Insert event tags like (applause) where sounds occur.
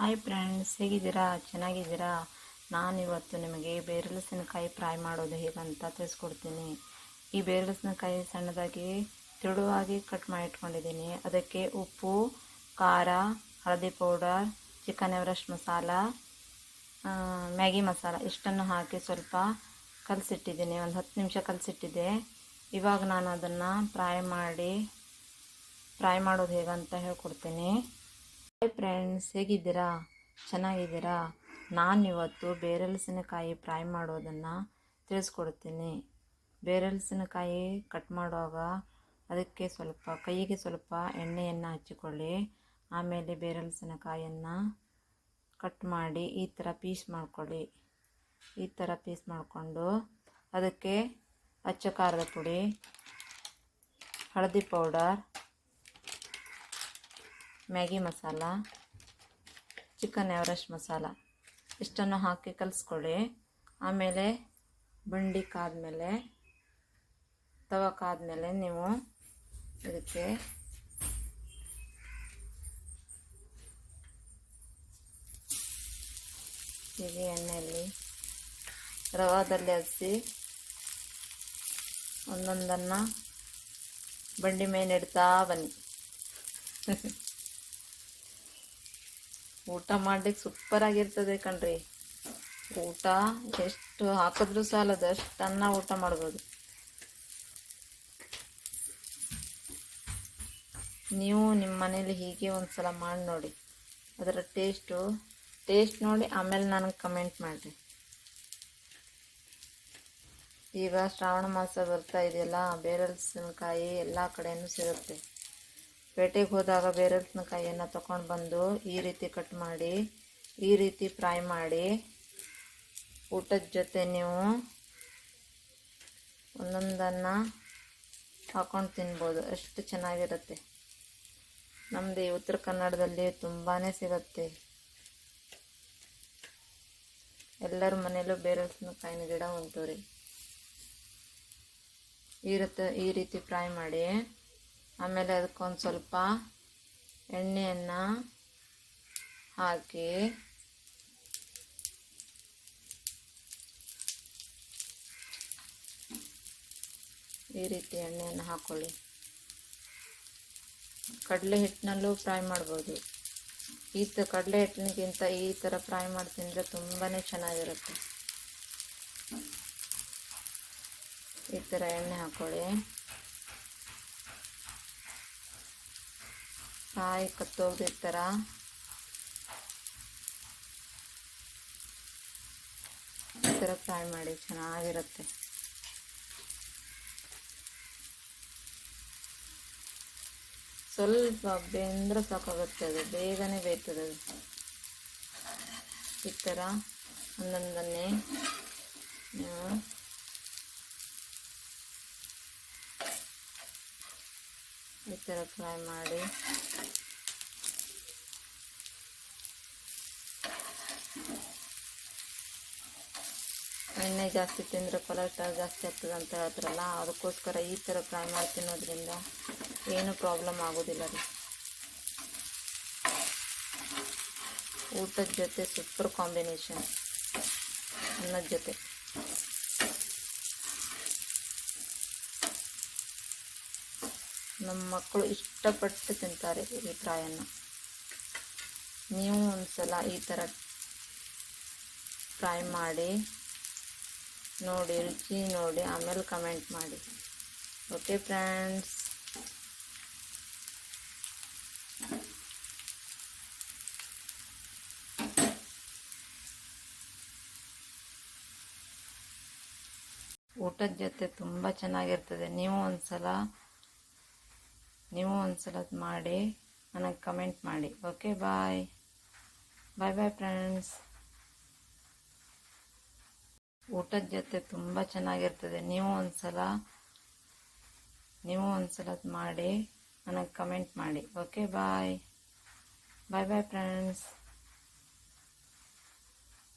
Hi friends ಹೇಗಿದ್ದೀರಾ? ಚೆನ್ನಾಗಿದ್ದೀರಾ? ನಾನಿವತ್ತು ನಿಮಗೆ ಬೇರಲಸಿನಕಾಯಿ ಫ್ರೈ ಮಾಡೋದು ಹೇಗಂತ ತಿಳಿಸ್ಕೊಡ್ತೀನಿ. ಈ ಬೇರಲಸಿನಕಾಯಿ ಸಣ್ಣದಾಗಿ, ತೆಳುವಾಗಿ ಕಟ್ ಮಾಡಿ ಇಟ್ಕೊಂಡಿದ್ದೀನಿ ಅದಕ್ಕೆ ಉಪ್ಪು, ಖಾರ, ಹಳದಿ powder chicken Everest masala Maggi masala ಇಷ್ಟನ್ನು ಹಾಕಿ ಸ್ವಲ್ಪ ಕಲಸಿಟ್ಟಿದ್ದೀನಿ. ಒಂದು ಹತ್ತು ನಿಮಿಷ ಕಲಸಿಟ್ಟಿದ್ದೆ. ಇವಾಗ ನಾನು ಅದನ್ನು ಫ್ರೈ ಮಾಡಿ ಫ್ರೈ ಮಾಡೋದು ಹೇಗಂತ ಹೇಳ್ಕೊಡ್ತೀನಿ. ಹಾಯ್ ಫ್ರೆಂಡ್ಸ್ ಹೇಗಿದ್ದೀರಾ? ಚೆನ್ನಾಗಿದ್ದೀರಾ? ನಾನಿವತ್ತು ಬೇರೆಲ್ಸಿನಕಾಯಿ ಫ್ರೈ ಮಾಡೋದನ್ನು ತಿಳಿಸ್ಕೊಡ್ತೀನಿ. ಬೇರೆಲ್ಸಿನಕಾಯಿ ಕಟ್ ಮಾಡುವಾಗ ಅದಕ್ಕೆ ಸ್ವಲ್ಪ, ಕೈಗೆ ಸ್ವಲ್ಪ ಎಣ್ಣೆಯನ್ನು ಹಚ್ಚಿಕೊಳ್ಳಿ. ಆಮೇಲೆ ಬೇರಲಸಿನಕಾಯನ್ನು ಕಟ್ ಮಾಡಿ ಈ ಥರ ಪೀಸ್ ಮಾಡ್ಕೊಳ್ಳಿ. ಈ ಥರ ಪೀಸ್ ಮಾಡಿಕೊಂಡು ಅದಕ್ಕೆ ಅಚ್ಚ ಖಾರದ ಪುಡಿ, ಹಳದಿ powder Maggi masala, chicken Everest masala, ಇಷ್ಟನ್ನು ಹಾಕಿ ಕಲಿಸ್ಕೊಳ್ಳಿ. ಆಮೇಲೆ ಬಂಡಿ ಕಾದ್ಮೇಲೆ, ತವ ಕಾದ್ಮೇಲೆ ನೀವು ಇದಕ್ಕೆ ಹೀಗೆ ಎಣ್ಣೆಯಲ್ಲಿ, ರವಾದಲ್ಲಿ ಹಸಿ ಒಂದೊಂದನ್ನು ಬಂಡಿ ಮೇಲೆ ಇಡ್ತಾ ಬನ್ನಿ. (laughs) ಊಟ ಮಾಡ್ಲಿಕ್ಕೆ ಸೂಪರ್ ಆಗಿರ್ತದೆ ಕಣ್ರಿ. ಊಟ ಎಷ್ಟು ಹಾಕಿದ್ರೂ ಸಾಲದು, ಅಷ್ಟು ಅನ್ನ ಊಟ ಮಾಡ್ಬೋದು. ನೀವು ನಿಮ್ಮ ಮನೇಲಿ ಹೀಗೆ ಒಂದು ಸಲ ಮಾಡಿ ನೋಡಿ. ಅದರ ಟೇಸ್ಟು ಟೇಸ್ಟ್ ನೋಡಿ ಆಮೇಲೆ ನನಗೆ ಕಮೆಂಟ್ ಮಾಡಿರಿ. ಈಗ ಶ್ರಾವಣ ಮಾಸ ಬರ್ತಾ ಇದೆಯಲ್ಲ, ಬೇರಲ್ಸಿನಕಾಯಿ ಎಲ್ಲ ಕಡೆಯೂ ಸಿಗುತ್ತೆ. ಪೇಟೆಗೆ ಹೋದಾಗ ಬೇರೆಕಾಯಿಯನ್ನು ತಗೊಂಡು ಬಂದು ಈ ರೀತಿ ಕಟ್ ಮಾಡಿ, ಈ ರೀತಿ ಫ್ರೈ ಮಾಡಿ, ಊಟದ ಜೊತೆ ನೀವು ಒಂದೊಂದನ್ನು ಹಾಕೊಂಡು ತಿನ್ಬೋದು. ಅಷ್ಟು ಚೆನ್ನಾಗಿರುತ್ತೆ. ನಮ್ಮದು ಈ ಉತ್ತರ ಕನ್ನಡದಲ್ಲಿ ತುಂಬಾ ಸಿಗುತ್ತೆ. ಎಲ್ಲರ ಮನೆಯಲ್ಲೂ ಕಾಯಿನ ಗಿಡ ಉಂಟು ರೀ. ಈ ರೀತಿ ಫ್ರೈ ಮಾಡಿ ಆಮೇಲೆ ಅದಕ್ಕೊಂದು ಸ್ವಲ್ಪ ಎಣ್ಣೆಯನ್ನು ಹಾಕಿ ಈ ರೀತಿ ಎಣ್ಣೆಯನ್ನು ಹಾಕ್ಕೊಳ್ಳಿ ಕಡಲೆ ಹಿಟ್ಟಿನಲ್ಲೂ ಫ್ರೈ ಮಾಡ್ಬೋದು. ಈ ತ ಕಡಲೆ ಹಿಟ್ಟಿನಗಿಂತ ಈ ಥರ ಫ್ರೈ ಮಾಡಿ ತಿಂದರೆ ತುಂಬಾ ಚೆನ್ನಾಗಿರುತ್ತೆ. ಈ ಥರ ಎಣ್ಣೆ ಹಾಕ್ಕೊಳ್ಳಿ ಕಾಯಿ ಕತ್ತೋಗಿರ್ತಾರ ಈ ಥರ ಫ್ರೈ ಮಾಡಿ ಚೆನ್ನಾಗಿರುತ್ತೆ. ಸ್ವಲ್ಪ ಬೆಂದ್ರೆ ಸಾಕಾಗುತ್ತೆ ಅದು, ಬೇಗನೆ ಬೇಯ್ತದೆ ಅದು. ಈ ಥರ ಒಂದೊಂದನ್ನೇ ಈ ಥರ ಫ್ರೈ ಮಾಡಿ. ಎಣ್ಣೆ ಜಾಸ್ತಿ ತಿಂದರೆ ಕೊಲೆಸ್ಟ್ರಾಲ್ ಜಾಸ್ತಿ ಆಗ್ತದೆ ಅಂತ ಹೇಳ್ತಾರಲ್ಲ, ಅದಕ್ಕೋಸ್ಕರ ಈ ಥರ ಫ್ರೈ ಮಾಡಿ ತಿನ್ನೋದ್ರಿಂದ ಏನು ಪ್ರಾಬ್ಲಮ್ ಆಗೋದಿಲ್ಲ ರೀ. ಊಟದ ಜೊತೆ ಸೂಪರ್ ಕಾಂಬಿನೇಷನ್. ಅನ್ನದ ಜೊತೆ. ನಮ್ಮ ಮಕ್ಕಳು ಇಷ್ಟಪಟ್ಟು ತಿಂತಾರೆ ಈ ಫ್ರೈಯನ್ನು. ನೀವು ಒಂದ್ಸಲ ಈ ಥರ ಫ್ರೈ ಮಾಡಿ ನೋಡಿ, ರುಚಿ ನೋಡಿ, ಆಮೇಲೆ ಕಮೆಂಟ್ ಮಾಡಿ. ಓಕೆ ಫ್ರೆಂಡ್ಸ್ ಊಟದ ಜೊತೆ ತುಂಬ ಚೆನ್ನಾಗಿರ್ತದೆ. ನೀವು ಒಂದ್ಸಲ ನೀವು ಒಂದ್ಸಲ ಮಾಡಿ ನನಗೆ ಕಮೆಂಟ್ ಮಾಡಿ. ಓಕೆ ಬಾಯ್ ಬಾಯ್ ಬಾಯ್ ಫ್ರೆಂಡ್ಸ್ ಊಟದ ಜೊತೆ ತುಂಬ ಚೆನ್ನಾಗಿರ್ತದೆ. ನೀವು ಒಂದ್ಸಲ ನೀವು ಒಂದ್ಸಲ ಮಾಡಿ ನನಗೆ ಕಮೆಂಟ್ ಮಾಡಿ. ಓಕೆ ಬಾಯ್ ಬಾಯ್ ಬಾಯ್ ಫ್ರೆಂಡ್ಸ್